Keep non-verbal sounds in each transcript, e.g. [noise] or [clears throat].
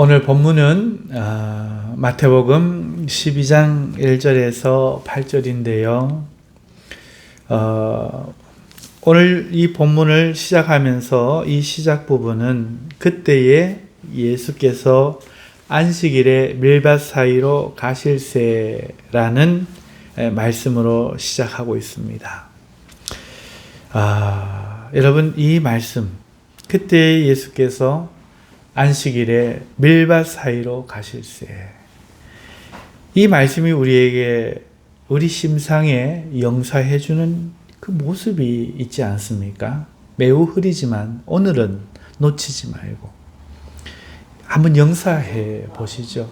오늘 본문은 아, 마태복음 12장 1절에서 8절인데요. 어, 오늘 이 본문을 시작하면서 이 시작 부분은 그때에 예수께서 안식일에 밀밭 사이로 가실세라는 말씀으로 시작하고 있습니다. 아, 여러분 이 말씀 그때 예수께서 안식일에 밀밭 사이로 가실세. 이 말씀이 우리에게 우리 심상에 영사해 주는 그 모습이 있지 않습니까? 매우 흐리지만 오늘은 놓치지 말고 한번 영사해 보시죠.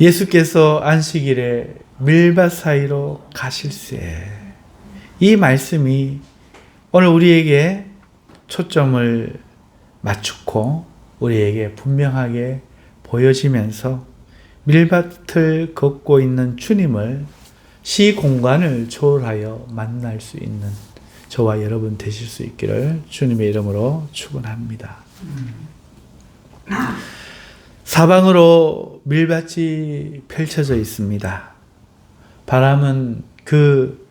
예수께서 안식일에 밀밭 사이로 가실세. 이 말씀이 오늘 우리에게 초점을 맞추고 우리에게 분명하게 보여지면서 밀밭을 걷고 있는 주님을 시 공간을 초월하여 만날 수 있는 저와 여러분 되실 수 있기를 주님의 이름으로 축원합니다. 사방으로 밀밭이 펼쳐져 있습니다. 바람은 그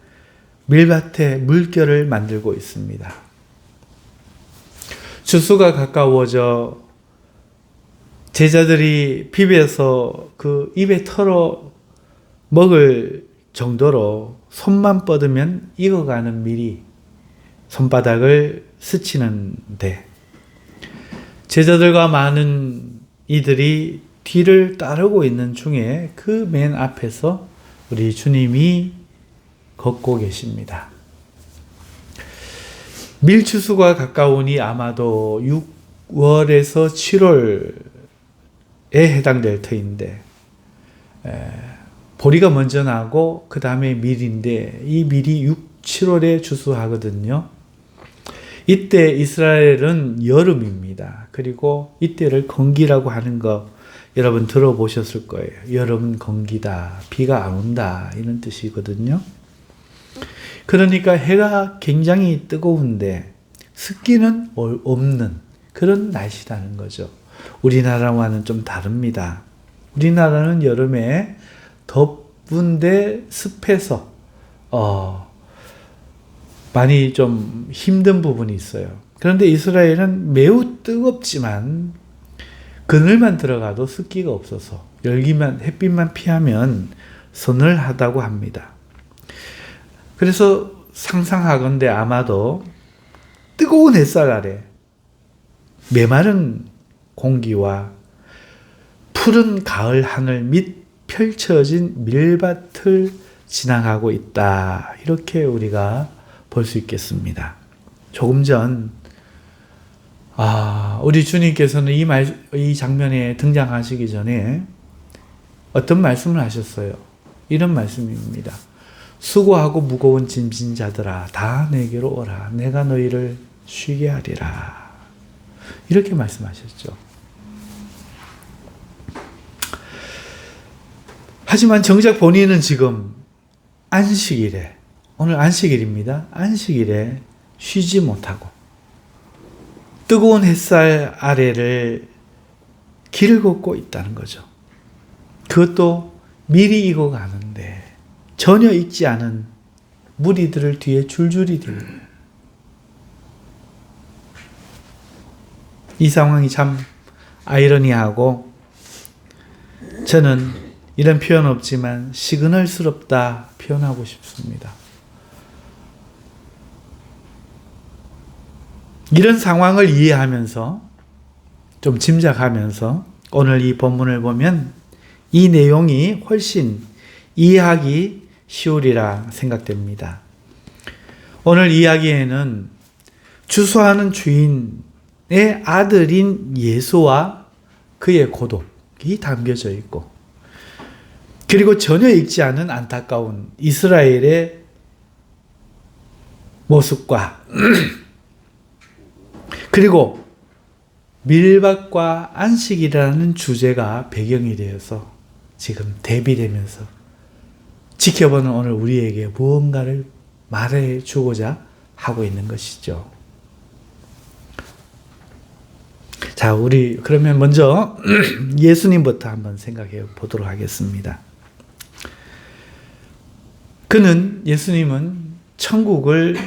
밀밭에 물결을 만들고 있습니다. 주수가 가까워져 제자들이 비벼서 그 입에 털어 먹을 정도로 손만 뻗으면 익어가는 밀이 손바닥을 스치는데 제자들과 많은 이들이 뒤를 따르고 있는 중에 그 맨 앞에서 우리 주님이 걷고 계십니다. 밀추수가 가까우니 아마도 6월에서 7월에 해당될 터인데 에, 보리가 먼저 나고 그 다음에 밀인데 이 밀이 6, 7월에 추수하거든요. 이때 이스라엘은 여름입니다. 그리고 이때를 건기라고 하는 거 여러분 들어보셨을 거예요. 여름은 건기다. 비가 안 온다. 이런 뜻이거든요. 그러니까 해가 굉장히 뜨거운데 습기는 없는 그런 날씨라는 거죠. 우리나라와는 좀 다릅니다. 우리나라는 여름에 덥은데 습해서 어, 많이 좀 힘든 부분이 있어요. 그런데 이스라엘은 매우 뜨겁지만 그늘만 들어가도 습기가 없어서 열기만 햇빛만 피하면 서늘하다고 합니다. 그래서 상상하건대 아마도 뜨거운 햇살 아래 메마른 공기와 푸른 가을 하늘 밑 펼쳐진 밀밭을 지나가고 있다. 이렇게 우리가 볼 수 있겠습니다. 조금 전, 아, 우리 주님께서는 이 말, 이 장면에 등장하시기 전에 어떤 말씀을 하셨어요? 이런 말씀입니다. 수고하고 무거운 짐진 자들아 다 내게로 오라 내가 너희를 쉬게 하리라 이렇게 말씀하셨죠. 하지만 정작 본인은 지금 안식일에 오늘 안식일입니다. 안식일에 쉬지 못하고 뜨거운 햇살 아래를 길을 걷고 있다는 거죠. 그것도 미리 익어 가는데 전혀 익지 않은 무리들을 뒤에 줄줄이 들고 이 상황이 참 아이러니하고 저는 이런 표현 없지만 시그널스럽다 표현하고 싶습니다. 이런 상황을 이해하면서 좀 짐작하면서 오늘 이 본문을 보면 이 내용이 훨씬 이해하기 쉬우리라 생각됩니다. 오늘 이야기에는 주소하는 주인의 아들인 예수와 그의 고독이 담겨져 있고, 그리고 전혀 읽지 않은 안타까운 이스라엘의 모습과, [clears throat] 그리고 밀밭과 안식이라는 주제가 배경이 되어서 지금 대비되면서 지켜보는 오늘 우리에게 무언가를 말해 주고자 하고 있는 것이죠. 자, 우리 그러면 먼저 [clears throat] 예수님부터 한번 생각해 보도록 하겠습니다. 그는 예수님은 천국을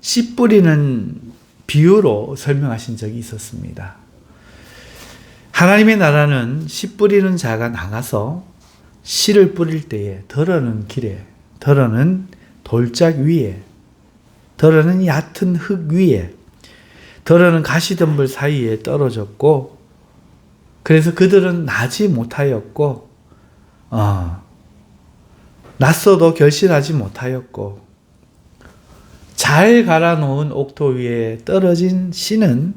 씨 뿌리는 비유로 설명하신 적이 있었습니다. 하나님의 나라는 씨 뿌리는 자가 나가서 씨를 뿌릴 때에 덜어는 길에, 덜어는 돌짝 위에, 덜어는 얕은 흙 위에, 덜어는 가시덤불 사이에 떨어졌고, 그래서 그들은 나지 못하였고, 어, 났어도 결실하지 못하였고, 잘 갈아놓은 옥토 위에 떨어진 씨는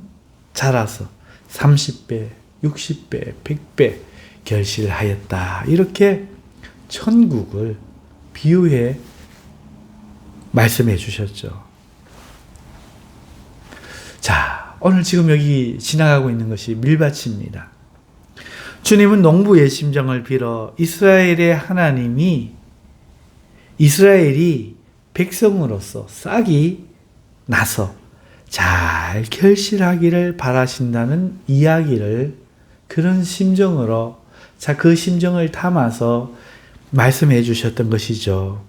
자라서 30배, 60배, 100배 결실하였다. 이렇게 천국을 비유해 말씀해 주셨죠. 자, 오늘 지금 여기 지나가고 있는 것이 밀밭입니다. 주님은 농부의 심정을 빌어 이스라엘의 하나님이 이스라엘이 백성으로서 싹이 나서 잘 결실하기를 바라신다는 이야기를 그런 심정으로 자, 그 심정을 담아서 말씀해 주셨던 것이죠.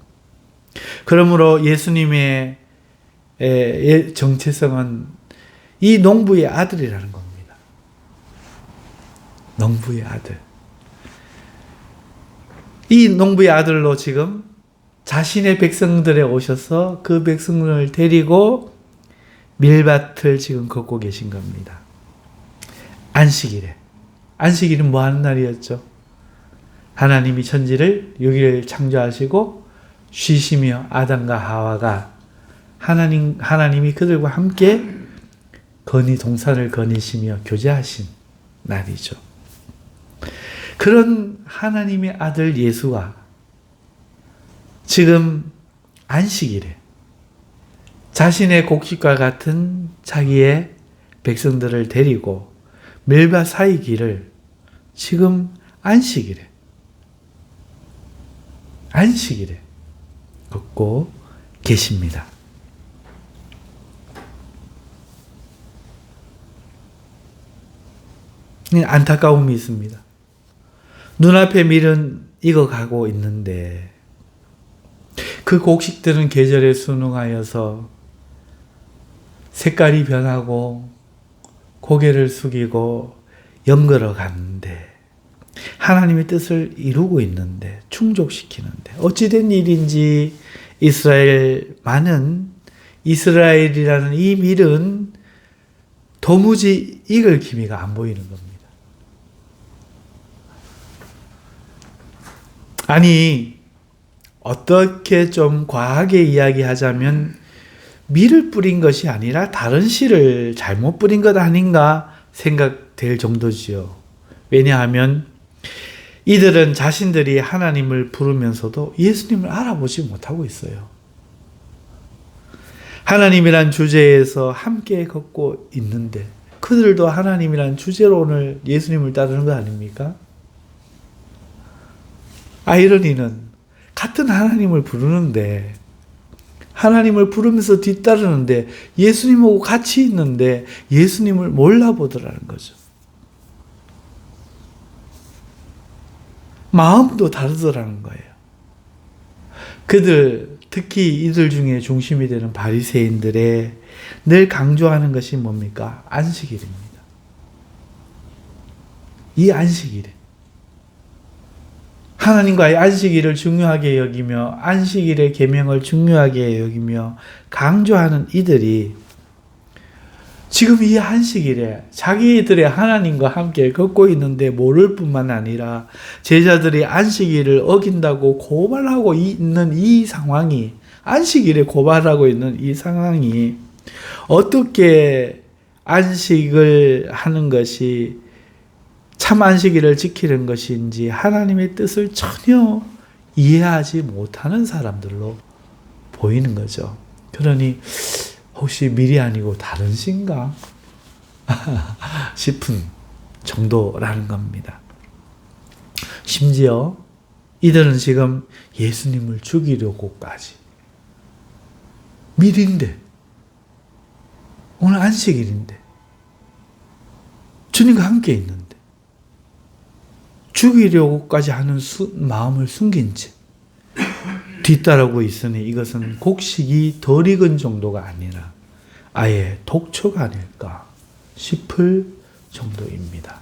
그러므로 예수님의 정체성은 이 농부의 아들이라는 겁니다. 농부의 아들. 이 농부의 아들로 지금 자신의 백성들에 오셔서 그 백성을 데리고 밀밭을 지금 걷고 계신 겁니다. 안식일에. 안식일은 뭐 하는 날이었죠? 하나님이 천지를 6일 창조하시고 쉬시며 아담과 하와가 하나님, 하나님이 그들과 함께 건이 동산을 거니시며 교제하신 날이죠. 그런 하나님의 아들 예수가 지금 안식일에 자신의 곡식과 같은 자기의 백성들을 데리고 멜바 사이 길을 지금 안식일에 안식일에 걷고 계십니다. 안타까움이 있습니다. 눈앞에 밀은 익어가고 있는데 그 곡식들은 계절에 순응하여서 색깔이 변하고 고개를 숙이고 연걸어 가는데 하나님의 뜻을 이루고 있는데 충족시키는데 어찌된 일인지 이스라엘 많은 이스라엘이라는 이 밀은 도무지 익을 기미가 안 보이는 겁니다. 아니 어떻게 좀 과하게 이야기하자면 밀을 뿌린 것이 아니라 다른 씨를 잘못 뿌린 것 아닌가 생각될 정도지요. 왜냐하면 이들은 자신들이 하나님을 부르면서도 예수님을 알아보지 못하고 있어요. 하나님이란 주제에서 함께 걷고 있는데 그들도 하나님이란 주제로 오늘 예수님을 따르는 거 아닙니까? 아이러니는 같은 하나님을 부르는데 하나님을 부르면서 뒤따르는데 예수님하고 같이 있는데 예수님을 몰라보더라는 거죠. 마음도 다르더라는 거예요. 그들 특히 이들 중에 중심이 되는 바리새인들의 늘 강조하는 것이 뭡니까? 안식일입니다. 이 안식일에 하나님과의 안식일을 중요하게 여기며 안식일의 계명을 중요하게 여기며 강조하는 이들이 지금 이 안식일에 자기들의 하나님과 함께 걷고 있는데 모를 뿐만 아니라 제자들이 안식일을 어긴다고 고발하고 있는 이 상황이 안식일에 고발하고 있는 이 상황이 어떻게 안식을 하는 것이 참 안식일을 지키는 것인지 하나님의 뜻을 전혀 이해하지 못하는 사람들로 보이는 거죠. 그러니 혹시 미리 아니고 다른 신가 [laughs] 싶은 정도라는 겁니다. 심지어 이들은 지금 예수님을 죽이려고까지 밀인데 오늘 안식일인데 주님과 함께 있는데 죽이려고까지 하는 수, 마음을 숨긴 채 뒤따르고 있으니 이것은 곡식이 덜 익은 정도가 아니라 아예 독초가 아닐까 싶을 정도입니다.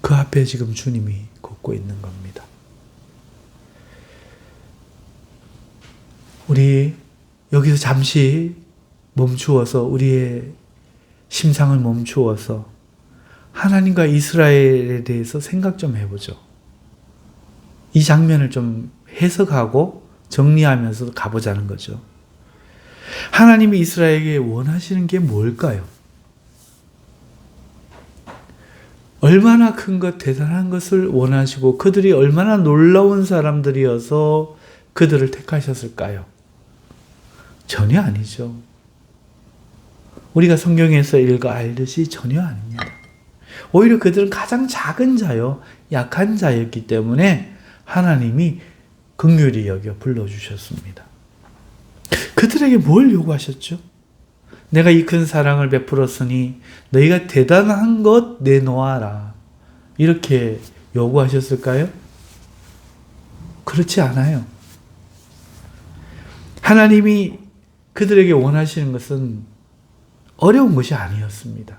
그 앞에 지금 주님이 걷고 있는 겁니다. 우리 여기서 잠시 멈추어서 우리의 심상을 멈추어서 하나님과 이스라엘에 대해서 생각 좀 해보죠. 이 장면을 좀 해석하고 정리하면서 가보자는 거죠. 하나님이 이스라엘에게 원하시는 게 뭘까요? 얼마나 큰 것, 대단한 것을 원하시고 그들이 얼마나 놀라운 사람들이어서 그들을 택하셨을까요? 전혀 아니죠. 우리가 성경에서 읽어 알듯이 전혀 아닙니다. 오히려 그들은 가장 작은 자요, 약한 자였기 때문에 하나님이 극률이 여겨 불러주셨습니다. 그들에게 뭘 요구하셨죠? 내가 이 큰 사랑을 베풀었으니 너희가 대단한 것 내놓아라. 이렇게 요구하셨을까요? 그렇지 않아요. 하나님이 그들에게 원하시는 것은 어려운 것이 아니었습니다.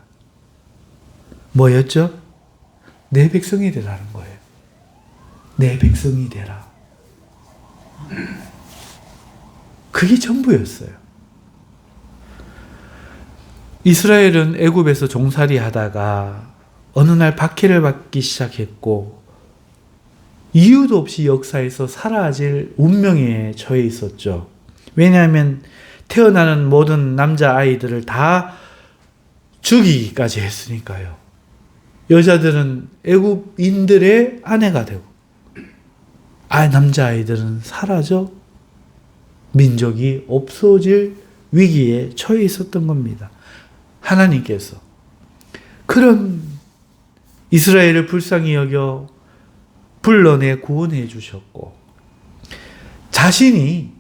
뭐였죠? 내 백성이 되라는 거예요. 내 백성이 되라. 그게 전부였어요. 이스라엘은 애굽에서 종살이 하다가 어느 날 박해를 받기 시작했고 이유도 없이 역사에서 사라질 운명에 처해 있었죠. 왜냐하면 태어나는 모든 남자 아이들을 다 죽이기까지 했으니까요. 여자들은 애굽인들의 아내가 되고 아 남자 아이들은 사라져 민족이 없어질 위기에 처해 있었던 겁니다. 하나님께서 그런 이스라엘을 불쌍히 여겨 불러내 구원해 주셨고 자신이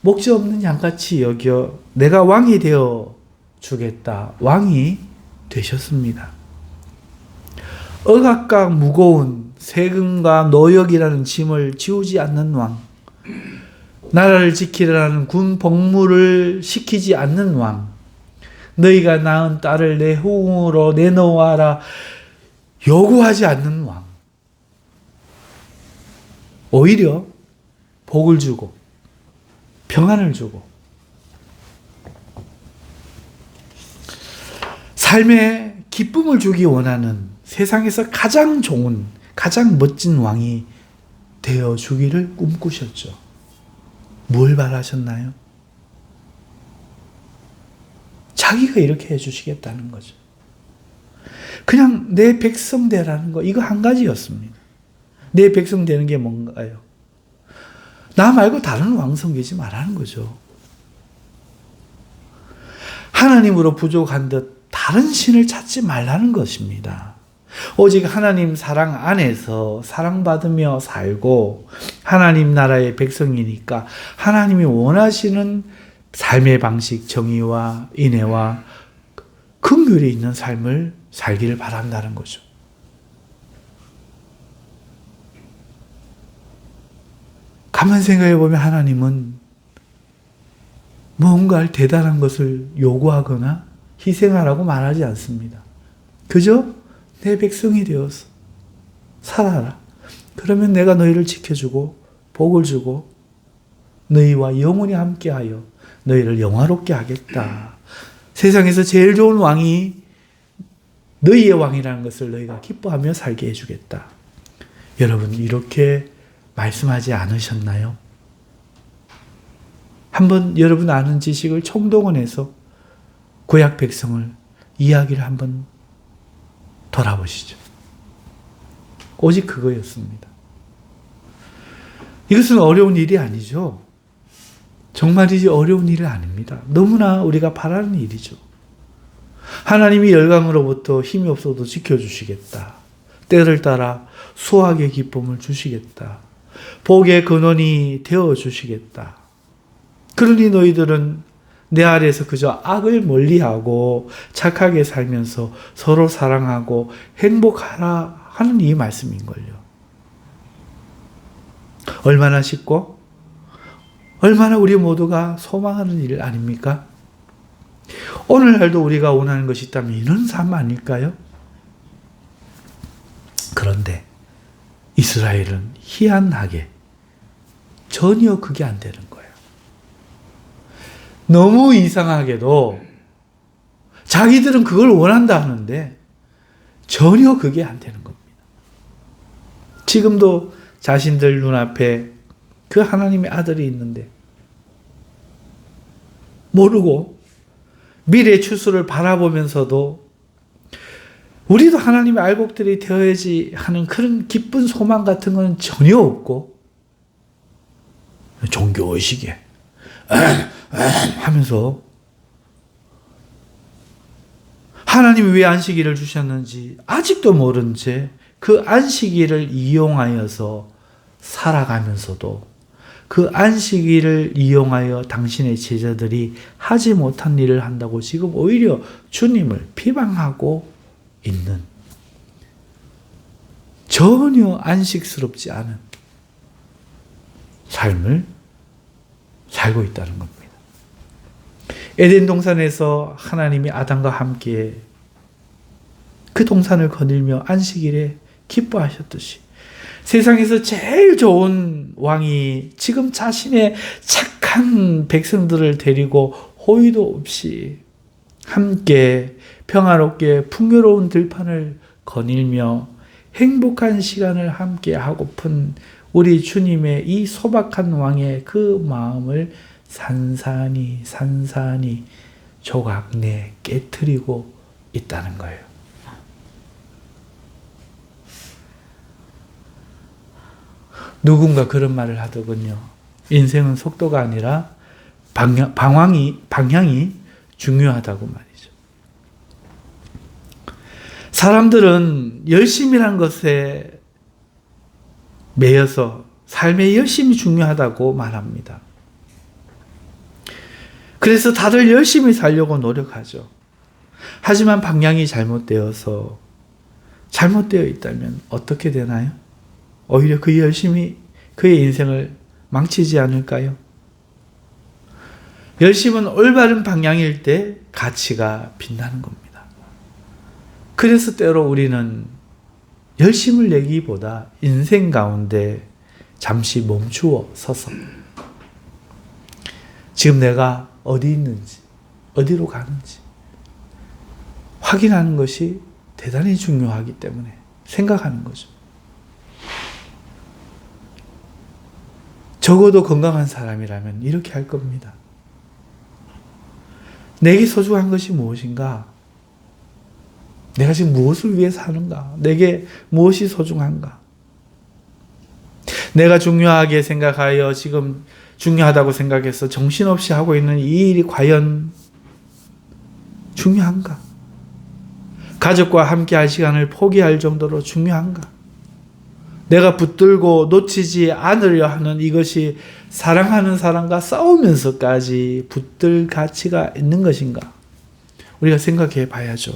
목적 없는 양같이 여겨 내가 왕이 되어 주겠다. 왕이 되셨습니다. 억압과 무거운 세금과 노역이라는 짐을 지우지 않는 왕. 나라를 지키라는 군 복무를 시키지 않는 왕. 너희가 낳은 딸을 내 후궁으로 내놓아라. 요구하지 않는 왕. 오히려 복을 주고 평안을 주고 삶의 기쁨을 주기 원하는 세상에서 가장 좋은 가장 멋진 왕이 되어 주기를 꿈꾸셨죠. 뭘 바라셨나요? 자기가 이렇게 해주시겠다는 거죠. 그냥 내 백성 되라는 거, 이거 한 가지였습니다. 내 백성 되는 게 뭔가요? 나 말고 다른 왕 섬기지 말라는 거죠. 하나님으로 부족한 듯 다른 신을 찾지 말라는 것입니다. 오직 하나님 사랑 안에서 사랑받으며 살고 하나님 나라의 백성이니까 하나님이 원하시는 삶의 방식, 정의와 인애와 긍휼이 있는 삶을 살기를 바란다는 거죠. 가만 생각해 보면 하나님은 뭔가 대단한 것을 요구하거나 희생하라고 말하지 않습니다. 그저 내 백성이 되어서 살아라. 그러면 내가 너희를 지켜주고 복을 주고 너희와 영원히 함께하여 너희를 영화롭게 하겠다. 세상에서 제일 좋은 왕이 너희의 왕이라는 것을 너희가 기뻐하며 살게 해주겠다. 여러분 이렇게 말씀하지 않으셨나요? 한번 여러분 아는 지식을 총동원해서 구약 백성을 이야기를 한번 돌아보시죠. 오직 그거였습니다. 이것은 어려운 일이 아니죠. 정말이지 어려운 일은 아닙니다. 너무나 우리가 바라는 일이죠. 하나님이 열강으로부터 힘이 없어도 지켜주시겠다. 때를 따라 수학의 기쁨을 주시겠다. 복의 근원이 되어 주시겠다. 그러니 너희들은 내 아래에서 그저 악을 멀리하고 착하게 살면서 서로 사랑하고 행복하라 하는 이 말씀인걸요. 얼마나 쉽고 얼마나 우리 모두가 소망하는 일 아닙니까? 오늘날도 우리가 원하는 것이 있다면 이런 삶 아닐까요? 그런데 이스라엘은 희한하게 전혀 그게 안 되는. 너무 이상하게도 자기들은 그걸 원한다 하는데 전혀 그게 안 되는 겁니다. 지금도 자신들 눈앞에 그 하나님의 아들이 있는데 모르고 미래 추수를 바라보면서도 우리도 하나님의 알곡들이 되어야지 하는 그런 기쁜 소망 같은 것은 전혀 없고 종교의식에 하면서 하나님이 왜 안식일을 주셨는지 아직도 모른 채 그 안식일을 이용하여서 살아가면서도 그 안식일을 이용하여 당신의 제자들이 하지 못한 일을 한다고 지금 오히려 주님을 비방하고 있는 전혀 안식스럽지 않은 삶을 살고 있다는 겁니다. 에덴 동산에서 하나님이 아담과 함께 그 동산을 거닐며 안식일에 기뻐하셨듯이 세상에서 제일 좋은 왕이 지금 자신의 착한 백성들을 데리고 호의도 없이 함께 평화롭게 풍요로운 들판을 거닐며 행복한 시간을 함께 하고픈 우리 주님의 이 소박한 왕의 그 마음을 산산이 산산이 조각내 깨뜨리고 있다는 거예요. 누군가 그런 말을 하더군요. 인생은 속도가 아니라 방향, 방황이, 방향이 중요하다고 말이죠. 사람들은 열심이란 것에 매여서 삶의 열심이 중요하다고 말합니다. 그래서 다들 열심히 살려고 노력하죠. 하지만 방향이 잘못되어서 잘못되어 있다면 어떻게 되나요? 오히려 그 열심이 그의 인생을 망치지 않을까요? 열심은 올바른 방향일 때 가치가 빛나는 겁니다. 그래서 때로 우리는 열심을 내기보다 인생 가운데 잠시 멈추어 서서 지금 내가 어디 있는지, 어디로 가는지 확인하는 것이 대단히 중요하기 때문에 생각하는 거죠. 적어도 건강한 사람이라면 이렇게 할 겁니다. 내게 소중한 것이 무엇인가? 내가 지금 무엇을 위해 사는가? 내게 무엇이 소중한가? 내가 중요하게 생각하여 지금 중요하다고 생각해서 정신없이 하고 있는 이 일이 과연 중요한가? 가족과 함께 할 시간을 포기할 정도로 중요한가? 내가 붙들고 놓치지 않으려 하는 이것이 사랑하는 사람과 싸우면서까지 붙들 가치가 있는 것인가? 우리가 생각해 봐야죠.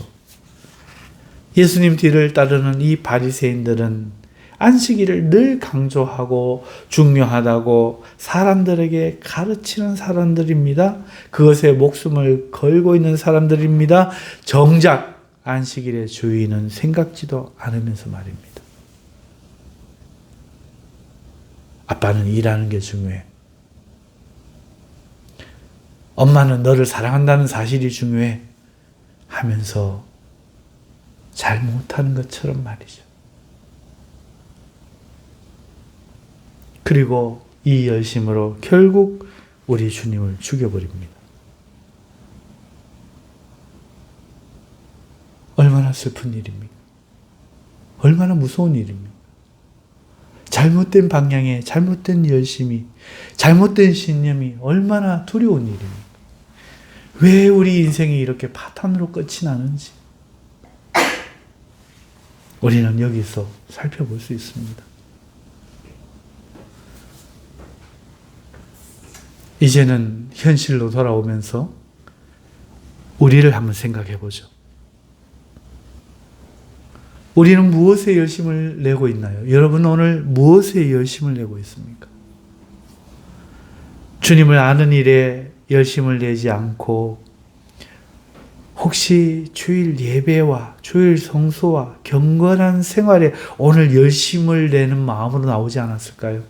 예수님 뒤를 따르는 이 바리새인들은 안식일을 늘 강조하고 중요하다고 사람들에게 가르치는 사람들입니다. 그것에 목숨을 걸고 있는 사람들입니다. 정작 안식일의 주인은 생각지도 않으면서 말입니다. 아빠는 일하는 게 중요해. 엄마는 너를 사랑한다는 사실이 중요해. 하면서 잘 못하는 것처럼 말이죠. 그리고 이 열심으로 결국 우리 주님을 죽여버립니다. 얼마나 슬픈 일입니까? 얼마나 무서운 일입니까? 잘못된 방향에 잘못된 열심이 잘못된 신념이 얼마나 두려운 일입니까? 왜 우리 인생이 이렇게 파탄으로 끝이 나는지 우리는 여기서 살펴볼 수 있습니다. 이제는 현실로 돌아오면서 우리를 한번 생각해 보죠. 우리는 무엇에 열심을 내고 있나요? 여러분 오늘 무엇에 열심을 내고 있습니까? 주님을 아는 일에 열심을 내지 않고 혹시 주일 예배와 주일 성수와 경건한 생활에 오늘 열심을 내는 마음으로 나오지 않았을까요?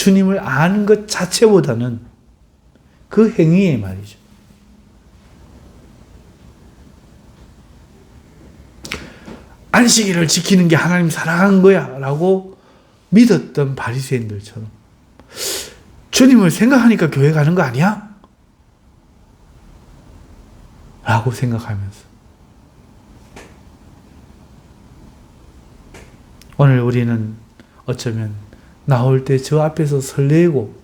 주님을 아는 것 자체보다는 그 행위에 말이죠. 안식일을 지키는 게 하나님 사랑한 거야 라고 믿었던 바리새인들처럼 주님을 생각하니까 교회 가는 거 아니야? 라고 생각하면서 오늘 우리는 어쩌면 나올 때 저 앞에서 설레고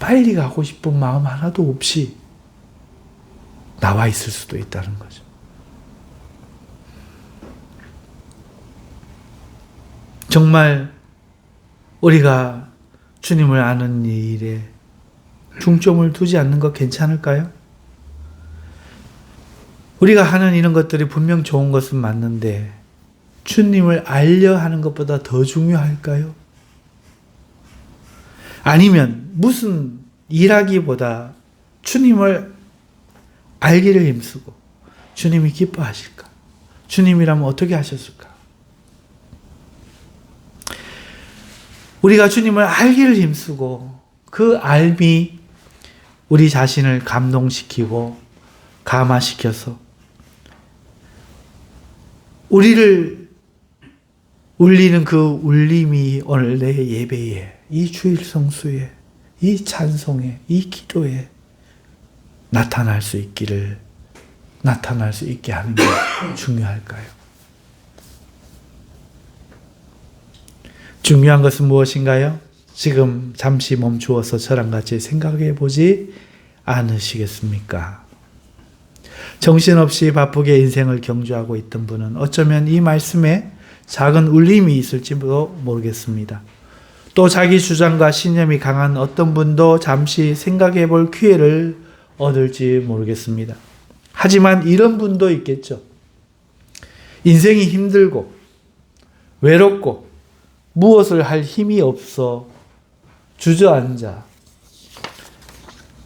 빨리 가고 싶은 마음 하나도 없이 나와 있을 수도 있다는 거죠. 정말 우리가 주님을 아는 일에 중점을 두지 않는 것 괜찮을까요? 우리가 하는 이런 것들이 분명 좋은 것은 맞는데 주님을 알려 하는 것보다 더 중요할까요? 아니면 무슨 일하기보다 주님을 알기를 힘쓰고 주님이 기뻐하실까? 주님이라면 어떻게 하셨을까? 우리가 주님을 알기를 힘쓰고 그 알미 우리 자신을 감동시키고 감화시켜서 우리를 울리는 그 울림이 오늘 내 예배에 이 주일 성수에 이 찬송에 이 기도에 나타날 수 있기를 나타날 수 있게 하는 게 [coughs] 중요할까요? 중요한 것은 무엇인가요? 지금 잠시 멈추어서 저랑 같이 생각해 보지 않으시겠습니까? 정신없이 바쁘게 인생을 경주하고 있던 분은 어쩌면 이 말씀에 작은 울림이 있을지도 모르겠습니다. 또 자기 주장과 신념이 강한 어떤 분도 잠시 생각해 볼 기회를 얻을지 모르겠습니다. 하지만 이런 분도 있겠죠. 인생이 힘들고 외롭고 무엇을 할 힘이 없어 주저앉아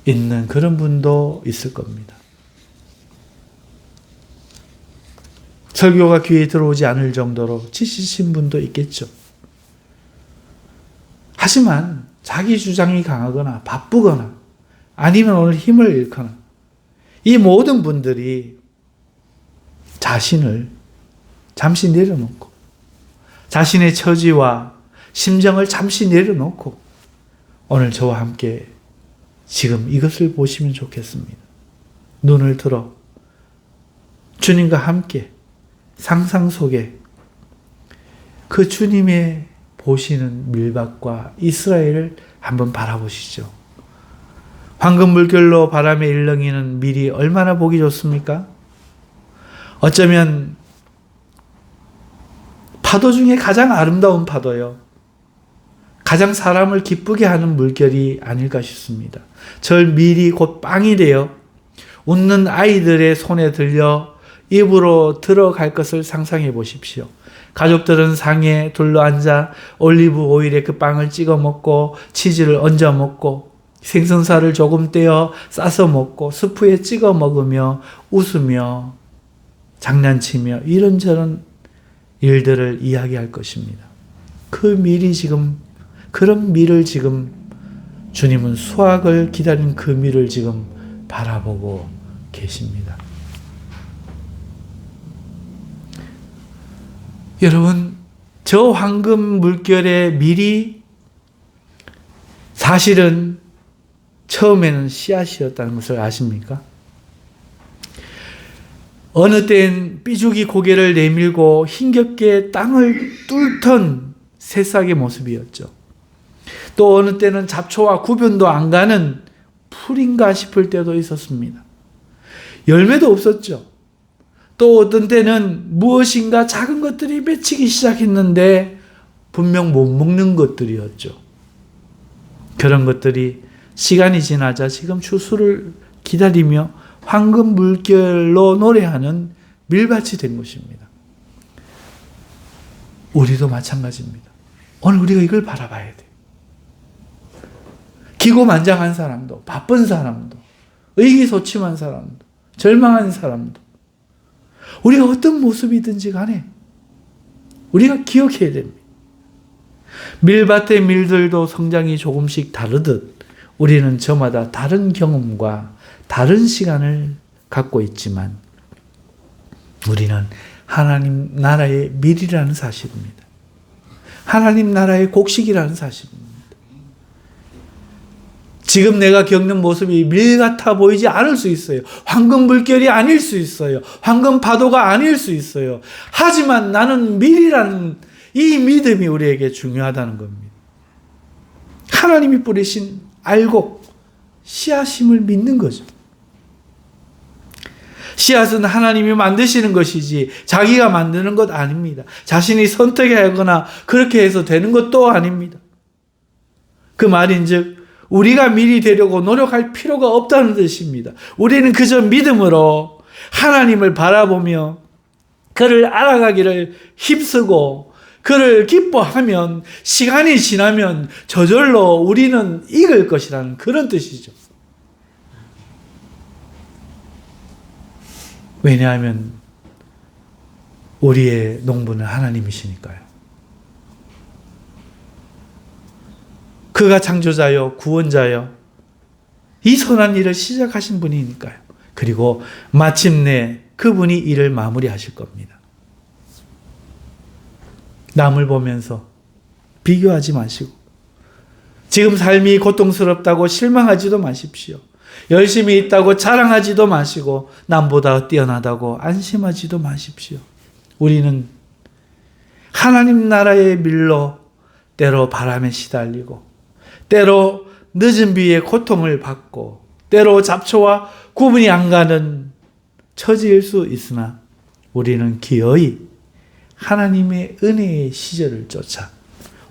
있는 그런 분도 있을 겁니다. 설교가 귀에 들어오지 않을 정도로 지치신 분도 있겠죠. 하지만 자기 주장이 강하거나 바쁘거나 아니면 오늘 힘을 잃거나 이 모든 분들이 자신을 잠시 내려놓고 자신의 처지와 심정을 잠시 내려놓고 오늘 저와 함께 지금 이것을 보시면 좋겠습니다. 눈을 들어 주님과 함께 상상 속에 그 주님의 보시는 밀밭과 이스라엘을 한번 바라보시죠. 황금 물결로 바람에 일렁이는 밀이 얼마나 보기 좋습니까? 어쩌면 파도 중에 가장 아름다운 파도요. 가장 사람을 기쁘게 하는 물결이 아닐까 싶습니다. 절 밀이 곧 빵이 되어 웃는 아이들의 손에 들려 입으로 들어갈 것을 상상해 보십시오. 가족들은 상에 둘러앉아 올리브 오일에 그 빵을 찍어 먹고 치즈를 얹어 먹고 생선살을 조금 떼어 싸서 먹고 스프에 찍어 먹으며 웃으며 장난치며 이런저런 일들을 이야기할 것입니다. 그 밀이 지금 그런 밀을 지금 주님은 수확을 기다린 그 밀을 지금 바라보고 계십니다. 여러분, 저 황금 물결의 밀이 사실은 처음에는 씨앗이었다는 것을 아십니까? 어느 땐 삐죽이 고개를 내밀고 힘겹게 땅을 뚫던 새싹의 모습이었죠. 또 어느 때는 잡초와 구분도 안 가는 풀인가 싶을 때도 있었습니다. 열매도 없었죠. 또 어떤 때는 무엇인가 작은 것들이 맺히기 시작했는데 분명 못 먹는 것들이었죠. 그런 것들이 시간이 지나자 지금 추수를 기다리며 황금 물결로 노래하는 밀밭이 된 것입니다. 우리도 마찬가지입니다. 오늘 우리가 이걸 바라봐야 돼. 기고만장한 사람도, 바쁜 사람도, 의기소침한 사람도, 절망한 사람도, 우리가 어떤 모습이든지 간에 우리가 기억해야 됩니다. 밀밭의 밀들도 성장이 조금씩 다르듯 우리는 저마다 다른 경험과 다른 시간을 갖고 있지만 우리는 하나님 나라의 밀이라는 사실입니다. 하나님 나라의 곡식이라는 사실입니다. 지금 내가 겪는 모습이 밀 같아 보이지 않을 수 있어요. 황금 물결이 아닐 수 있어요. 황금 파도가 아닐 수 있어요. 하지만 나는 밀이라는 이 믿음이 우리에게 중요하다는 겁니다. 하나님이 뿌리신 알곡, 씨앗임을 믿는 거죠. 씨앗은 하나님이 만드시는 것이지 자기가 만드는 것 아닙니다. 자신이 선택하거나 그렇게 해서 되는 것도 아닙니다. 그 말인즉 우리가 미리 되려고 노력할 필요가 없다는 뜻입니다. 우리는 그저 믿음으로 하나님을 바라보며 그를 알아가기를 힘쓰고 그를 기뻐하면 시간이 지나면 저절로 우리는 익을 것이라는 그런 뜻이죠. 왜냐하면 우리의 농부는 하나님이시니까요. 그가 창조자요, 구원자요, 이 선한 일을 시작하신 분이니까요. 그리고 마침내 그분이 일을 마무리하실 겁니다. 남을 보면서 비교하지 마시고, 지금 삶이 고통스럽다고 실망하지도 마십시오. 열심히 있다고 자랑하지도 마시고, 남보다 뛰어나다고 안심하지도 마십시오. 우리는 하나님 나라의 밀로 때로 바람에 시달리고, 때로 늦은 비에 고통을 받고, 때로 잡초와 구분이 안 가는 처지일 수 있으나, 우리는 기어이 하나님의 은혜의 시절을 쫓아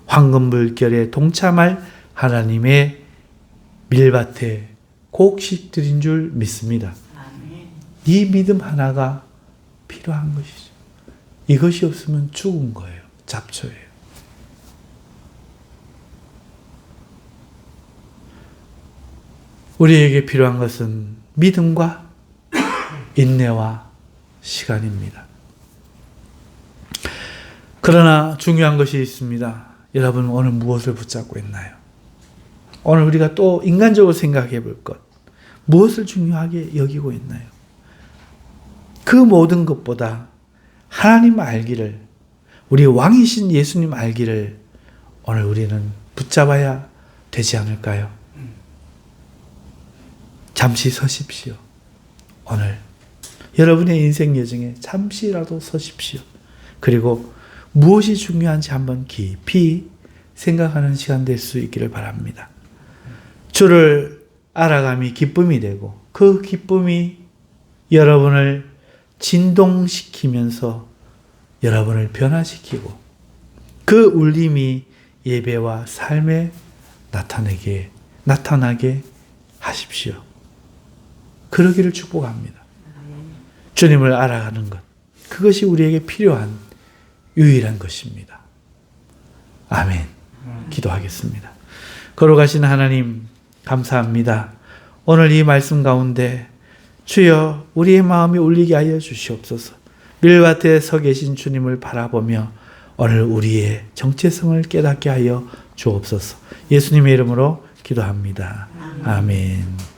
황금물결에 동참할 하나님의 밀밭에 곡식들인 줄 믿습니다. 이 믿음 하나가 필요한 것이죠. 이것이 없으면 죽은 거예요. 잡초예요. 우리에게 필요한 것은 믿음과 인내와 시간입니다. 그러나 중요한 것이 있습니다. 여러분 오늘 무엇을 붙잡고 있나요? 오늘 우리가 또 인간적으로 생각해 볼 것. 무엇을 중요하게 여기고 있나요? 그 모든 것보다 하나님 알기를, 우리 왕이신 예수님 알기를 오늘 우리는 붙잡아야 되지 않을까요? 잠시 서십시오. 오늘 여러분의 인생 여정에 잠시라도 서십시오. 그리고 무엇이 중요한지 한번 깊이 생각하는 시간 될 수 있기를 바랍니다. 주를 알아감이 기쁨이 되고 그 기쁨이 여러분을 진동시키면서 여러분을 변화시키고 그 울림이 예배와 삶에 나타내게 나타나게 하십시오. 그러기를 축복합니다. 주님을 알아가는 것 그것이 우리에게 필요한 유일한 것입니다. 아멘. 기도하겠습니다. 걸어가신 하나님, 감사합니다. 오늘 이 말씀 가운데 주여 우리의 마음이 울리게 하여 주시옵소서. 밀밭에 서 계신 주님을 바라보며 오늘 우리의 정체성을 깨닫게 하여 주옵소서. 예수님의 이름으로 기도합니다. 아멘.